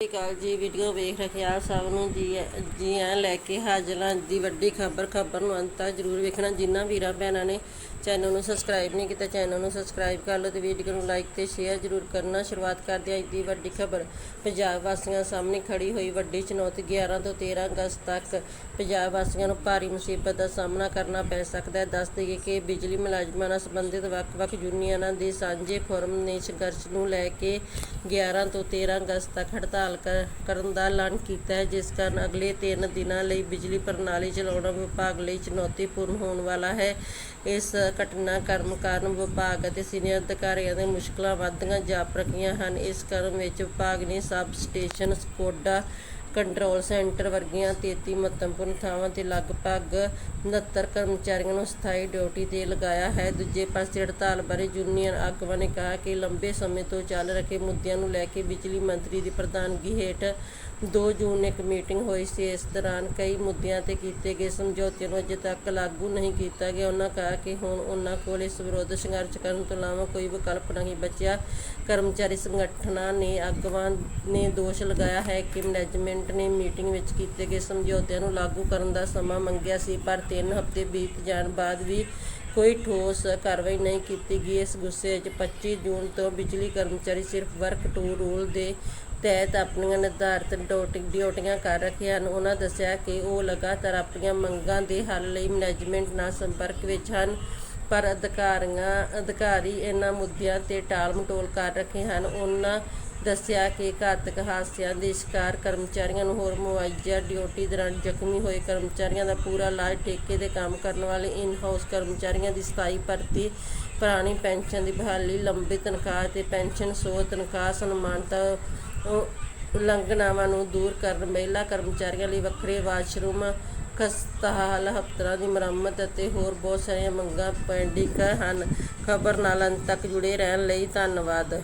ਸਤਿ ਸ਼੍ਰੀ ਅਕਾਲ ਜੀ ਵੀਡੀਓ ਵੇਖ ਰਹੇ ਆ ਸਭ ਨੂੰ ਜੀ ਜੀ ਐ ਲੈ ਕੇ ਹਾਜ਼ਰਾਂ ਦੀ ਵੱਡੀ ਖਬਰ ਖਬਰ ਨੂੰ ਅੰਤ ਤੱਕ ਜ਼ਰੂਰ ਵੇਖਣਾ। ਜਿਨ੍ਹਾਂ ਵੀਰਾਂ ਭੈਣਾਂ ਨੇ ਚੈਨਲ ਨੂੰ ਸਬਸਕ੍ਰਾਈਬ ਨਹੀਂ ਕੀਤਾ ਚੈਨਲ ਨੂੰ ਸਬਸਕ੍ਰਾਈਬ ਕਰ ਲਓ ਤੇ ਵੀਡੀਓ ਨੂੰ ਲਾਈਕ ਤੇ ਸ਼ੇਅਰ ਜ਼ਰੂਰ ਕਰਨਾ। ਸ਼ੁਰੂਆਤ ਕਰਦੇ ਹਾਂ ਅੱਜ ਦੀ ਵੱਡੀ ਖਬਰ। ਪੰਜਾਬ ਵਾਸੀਆਂ ਸਾਹਮਣੇ ਖੜੀ ਹੋਈ ਵੱਡੀ ਚੁਣੌਤੀ 11 ਤੋਂ 13 ਅਗਸਤ ਤੱਕ ਪੰਜਾਬ ਵਾਸੀਆਂ ਨੂੰ ਭਾਰੀ ਮੁਸੀਬਤ ਦਾ ਸਾਹਮਣਾ ਕਰਨਾ ਪੈ ਸਕਦਾ ਹੈ। ਦੱਸ ਦਈਏ ਕਿ ਬਿਜਲੀ ਮੁਲਾਜ਼ਮਾਂ ਨਾਲ ਸੰਬੰਧਿਤ ਵੱਖ-ਵੱਖ ਯੂਨੀਅਨਾਂ ਦੇ ਸਾਂਝੇ ਫੋਰਮ ਨੇ ਸੰਘਰਸ਼ ਨੂੰ ਲੈ ਕੇ 11 ਤੋਂ 13 ਅਗਸਤ ਤੱਕ ਹੜਤਾਲ ਕਰ- ਕਰਨ ਦਾ ਐਲਾਨ ਕੀਤਾ ਹੈ, ਜਿਸ ਕਾਰਨ ਅਗਲੇ 3 ਦਿਨਾਂ ਲਈ ਬਿਜਲੀ ਪ੍ਰਣਾਲੀ ਚਲਾਉਣਾ ਵਿਭਾਗ ਲਈ ਚੁਣੌਤੀਪੂਰਨ ਹੋਣ ਵਾਲਾ ਹੈ। ਇਸ ਘਟਨਾ ਘਟਨਾਕ੍ਰਮ ਕਾਰਨ ਵਿਭਾਗ ਅਤੇ ਸੀਨੀਅਰ ਅਧਿਕਾਰੀਆਂ ਦੇ ਮੁਸ਼ਕਲਾਂ ਵੱਧਦੀਆਂ ਜਾਪ ਰਹੀਆਂ ਹਨ। ਇਸ ਕ੍ਰਮ ਵਿੱਚ ਵਿਭਾਗ ਨੇ sub station SCADA control centre ਵਰਗੀਆਂ 33 ਮਹੱਤਵਪੂਰਨ ਥਾਵਾਂ ਤੇ ਲਗਭਗ 69 ਕਰਮਚਾਰੀਆਂ ਨੂੰ ਸਥਾਈ ਡਿਊਟੀ ਤੇ ਲਗਾਇਆ ਹੈ। ਦੂਜੇ ਪਾਸੇ ਹੜਤਾਲ ਬਾਰੇ ਯੂਨੀਅਨ ਆਗੂਆਂ ਨੇ ਕਿਹਾ ਕਿ ਲੰਬੇ ਸਮੇਂ ਤੋਂ ਚੱਲ ਰਹੇ ਮੁੱਦਿਆਂ ਨੂੰ ਲੈ ਕੇ ਬਿਜਲੀ ਮੰਤਰੀ ਦੀ ਪ੍ਰਧਾਨਗੀ ਹੇਠ 2 ਜੂਨ ਨੂੰ ਇੱਕ ਮੀਟਿੰਗ ਹੋਈ ਸੀ। ਇਸ ਦੌਰਾਨ ਕਈ ਮੁੱਦਿਆਂ ਤੇ ਕੀਤੇ ਗਏ ਸਮਝੌਤੇ ਨੂੰ ਅਜੇ ਤੱਕ ਲਾਗੂ ਨਹੀਂ ਕੀਤਾ ਗਿਆ। ਉਹਨਾਂ ਕਿਹਾ ਕਿ ਹੁਣ ਉਹਨਾਂ ਕੋਲ ਇਸ ਵਿਰੁੱਧ ਸੰਘਰਸ਼ ਕਰਨ ਤੋਂ ਇਲਾਵਾ ਕੋਈ ਵਿਕਲਪ ਨਹੀਂ ਬਚਿਆ। ਕਰਮਚਾਰੀ ਸੰਗਠਨਾਂ ਨੇ ਆਗੂਆਂ ਨੇ ਦੋਸ਼ ਲਗਾਇਆ ਹੈ ਕਿ ਮੈਨੇਜਮੈਂਟ ਨੇ ਮੀਟਿੰਗ ਵਿੱਚ ਕੀਤੇ ਗਏ ਸਮਝੌਤਿਆਂ ਨੂੰ ਲਾਗੂ ਕਰਨ ਦਾ ਸਮਾਂ ਮੰਗਿਆ ਸੀ, ਪਰ 3 ਹਫ਼ਤੇ ਬੀਤ ਜਾਣ ਬਾਅਦ ਵੀ ਕੋਈ ਠੋਸ ਕਾਰਵਾਈ ਨਹੀਂ ਕੀਤੀ ਗਈ। ਇਸ ਗੁੱਸੇ ਵਿੱਚ 25 ਜੂਨ ਤੋਂ ਬਿਜਲੀ ਕਰਮਚਾਰੀ ਸਿਰਫ ਵਰਕ ਟੂ ਰੂਲ ਦੇ ਤਹਿਤ ਆਪਣੀਆਂ ਨਿਰਧਾਰਤ ਡਿਊਟੀਆਂ ਕਰ ਰਹੇ ਹਨ। ਉਹਨਾਂ ਦੱਸਿਆ ਕਿ ਉਹ ਲਗਾਤਾਰ ਆਪਣੀਆਂ ਮੰਗਾਂ ਦੇ ਹੱਲ ਲਈ ਮੈਨੇਜਮੈਂਟ ਨਾਲ ਸੰਪਰਕ ਵਿੱਚ ਹਨ, ਪਰ ਅਧਿਕਾਰੀਆਂ ਅਧਿਕਾਰੀ ਇਹਨਾਂ ਮੁੱਦਿਆਂ ਤੇ ਟਾਲ ਮਟੋਲ ਕਰ ਰੱਖੇ ਹਨ। ਉਹਨਾਂ ਦੱਸਿਆ ਕਿ ਘਾਤਕ ਹਾਦਸਿਆਂ ਦੇ ਸ਼ਿਕਾਰ ਕਰਮਚਾਰੀਆਂ ਨੂੰ ਹੋਰ ਮੁਆਵਜ਼ਾ, ਡਿਊਟੀ ਦੌਰਾਨ ਜ਼ਖਮੀ ਹੋਏ ਕਰਮਚਾਰੀਆਂ ਦਾ ਪੂਰਾ ਇਲਾਜ, ਠੇਕੇ ਦੇ ਕੰਮ ਕਰਨ ਵਾਲੇ ਇਨ ਹਾਊਸ ਕਰਮਚਾਰੀਆਂ ਦੀ ਸਥਾਈ ਭਰਤੀ, ਪੁਰਾਣੀ ਪੈਨਸ਼ਨ ਦੀ ਬਹਾਲੀ, ਲੰਬੀ ਤਨਖਾਹ ਤੇ ਪੈਨਸ਼ਨ ਸੋਧ, ਤਨਖਾਹ ਸਨਮਾਨਤਾ ਉਲੰਘਣਾਵਾਂ ਨੂੰ ਦੂਰ ਕਰਨ, ਮਹਿਲਾ ਕਰਮਚਾਰੀਆਂ ਲਈ ਵੱਖਰੇ ਵਾਸ਼ਰੂਮ ਖਸਤਾਹਾਲ ਹਫਤਰਾਂ ਦੀ ਮੁਰੰਮਤ ਅਤੇ ਹੋਰ ਬਹੁਤ ਸਾਰੀਆਂ ਮੰਗਾਂ ਪੈਂਡਿੰਗ ਹਨ। ਖਬਰ ਨਾਲ ਅੰਤ ਤੱਕ ਜੁੜੇ ਰਹਿਣ ਲਈ ਧੰਨਵਾਦ।